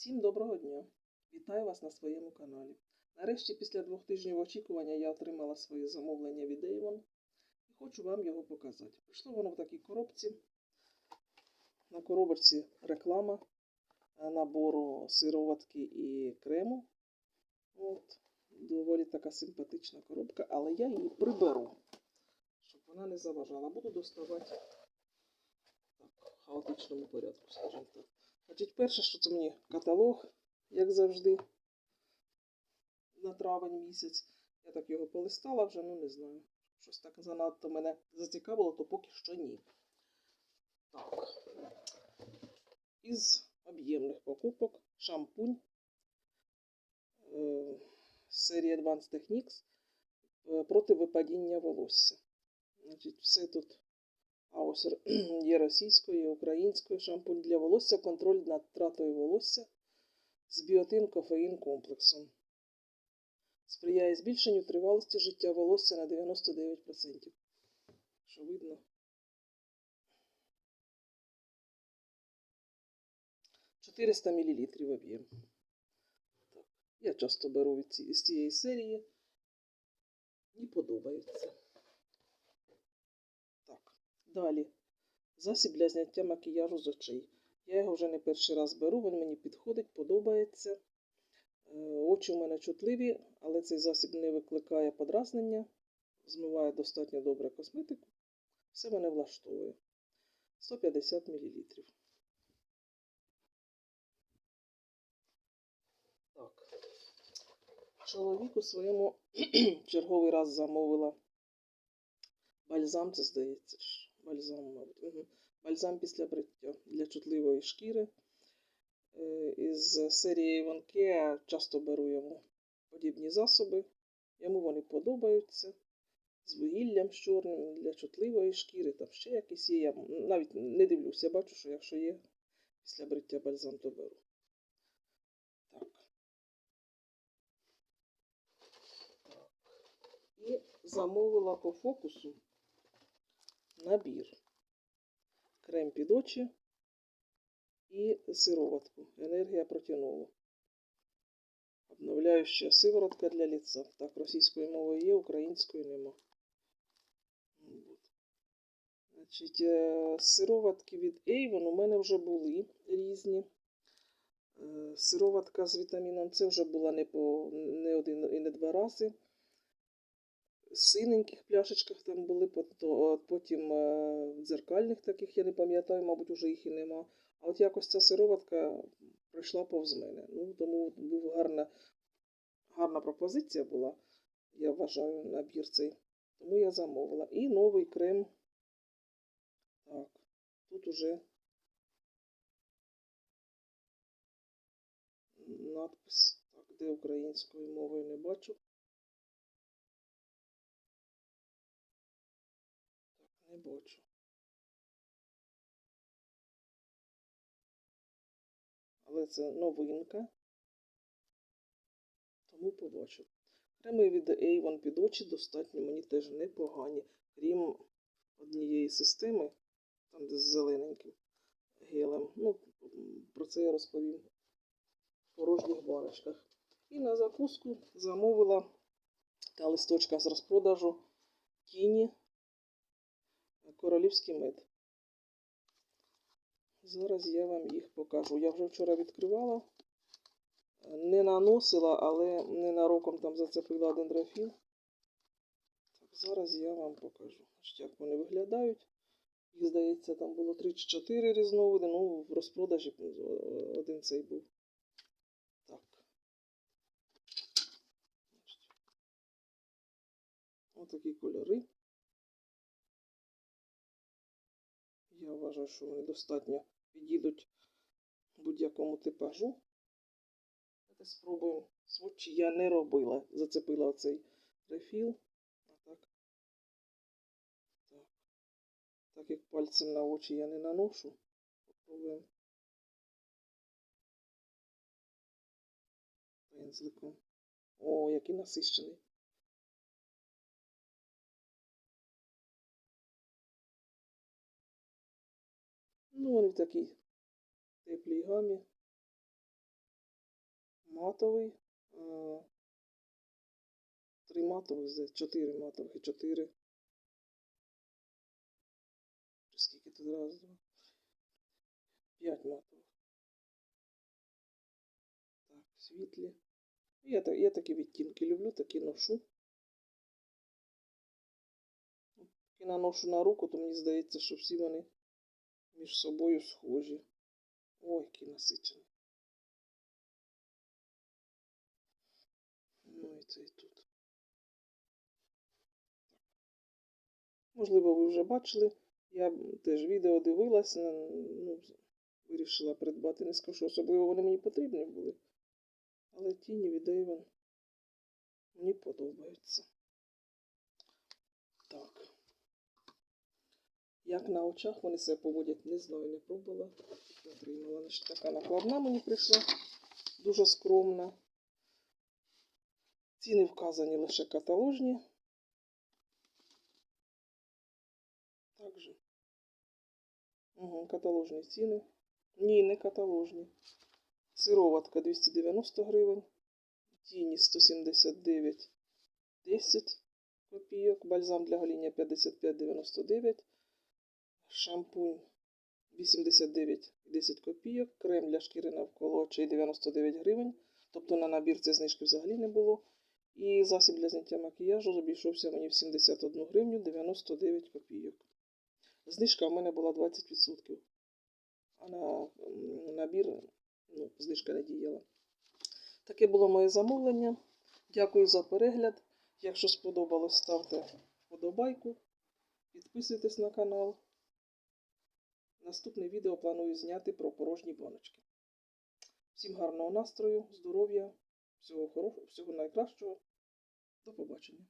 Всім доброго дня! Вітаю вас на своєму каналі. Нарешті, після двох тижнів очікування, я отримала своє замовлення від Avon і хочу вам його показати. Прийшло воно в такій коробці. На коробочці реклама е, набору сироватки і крему. От, доволі така симпатична коробка, але я її приберу, щоб вона не заважала. Буду доставати так, в хаотичному порядку, скажімо так. Значить, перше, що це мені каталог, як завжди, на травень місяць. Я так його полистала вже, ну не знаю. Щось так занадто мене зацікавило, то поки що ні. Так. Із об'ємних покупок шампунь е, серії Advanced Techniques е, проти випадіння волосся. Значить, все тут а ось є російською, є українською шампунь для волосся, контроль над втратою волосся з біотин кофеїн комплексом. Сприяє збільшенню тривалості життя волосся на 99%. Що видно? – 400 мл об'єм. Я часто беру з цієї серії. Мені подобається. Далі. Засіб для зняття макіяжу з очей. Я його вже не перший раз беру, він мені підходить, подобається. Е, Очі у мене чутливі, але цей засіб не викликає подразнення, змиває достатньо добре косметику. Все мене влаштовує. 150 мл. Так. Чоловіку своєму черговий раз замовила бальзам, це здається ж. Бальзам. Бальзам після бриття для чутливої шкіри. Е, Із серії Care часто беру йому подібні засоби. Йому вони подобаються. З вугіллям з чорним для чутливої шкіри, там ще якісь є. Я навіть не дивлюся, бачу, що якщо є після бриття бальзам, то беру. Так. І замовила по фокусу набір. Крем під очі і сироватку. Енергія протінолу. Обновляюча сиворотка для ліца. Так, російською мовою є, українською нема. Значить, е, сироватки від Avon у мене вже були різні. Е, Сироватка з вітаміном С вже була не, по, не один і не два рази. Синеньких пляшечках там були, пото- потім е, дзеркальних таких, я не пам'ятаю, мабуть, уже їх і нема. А от якось ця сироватка пройшла повз мене. Ну, тому був гарна, гарна пропозиція була, я вважаю, набір цей. Тому я замовила. І новий крем. Так, тут уже надпис. Так, де українською мовою не бачу. Бачу. Але це новинка. Тому побачу. Креми від Avon під очі достатньо, мені теж непогані. Крім однієї системи, там де з зелененьким гелем. Ну, про це я розповім в порожніх баночках. І на закуску замовила та листочка з розпродажу тіні королівський мед. Зараз я вам їх покажу. Я вже вчора відкривала, не наносила, але ненароком там зацепила дендрофіл. Так, зараз я вам покажу, як вони виглядають. Їх, здається, там було 3 чи 4 різновиди, ну в розпродажі один цей був. Так. Значить, Отакі кольори. Я вважаю, що вони достатньо підійдуть будь-якому типажу. Давайте спробуємо. Сводчі я не робила. Зацепила оцей рефіл. Так. Так. Так як пальцем на очі я не наношу. Попробуємо. Пензликом. О, який насищений. Ну, вони в такій теплій гамі. матовий, е, три матових, чотири матових і чотири. Скільки тут раз? П'ять матових. Так, світлі. Я, я такі відтінки люблю, такі ношу. І наношу на руку, то мені здається, що всі вони між собою схожі. Ой, який насичений. Ну і це і тут. Можливо, ви вже бачили. Я теж відео дивилась, на- ну, вирішила придбати. Не скажу, що особливо вони мені потрібні були. Але тіні від Avon мені подобаються. Так. Як на очах вони себе поводять, не знаю, не пробувала. Отримала. Така накладна мені прийшла. Дуже скромна. Ціни вказані лише каталожні. Також. Угу, каталожні ціни. Ні, не каталожні. Сироватка 290 гривень. Тіні 179 10 копійок. Бальзам для гоління 55,99. Шампунь 89 10 копійок. Крем для шкіри навколо очей 99 гривень. Тобто на набір цієї знижки взагалі не було. І засіб для зняття макіяжу обійшовся мені в 71 гривню 99 копійок. Знижка в мене була 20%. А на набір ну, знижка не діяла. Таке було моє замовлення. Дякую за перегляд. Якщо сподобалось, ставте вподобайку, підписуйтесь на канал. Наступне відео планую зняти про порожні баночки. Всім гарного настрою, здоров'я, всього хорошого, всього найкращого. До побачення.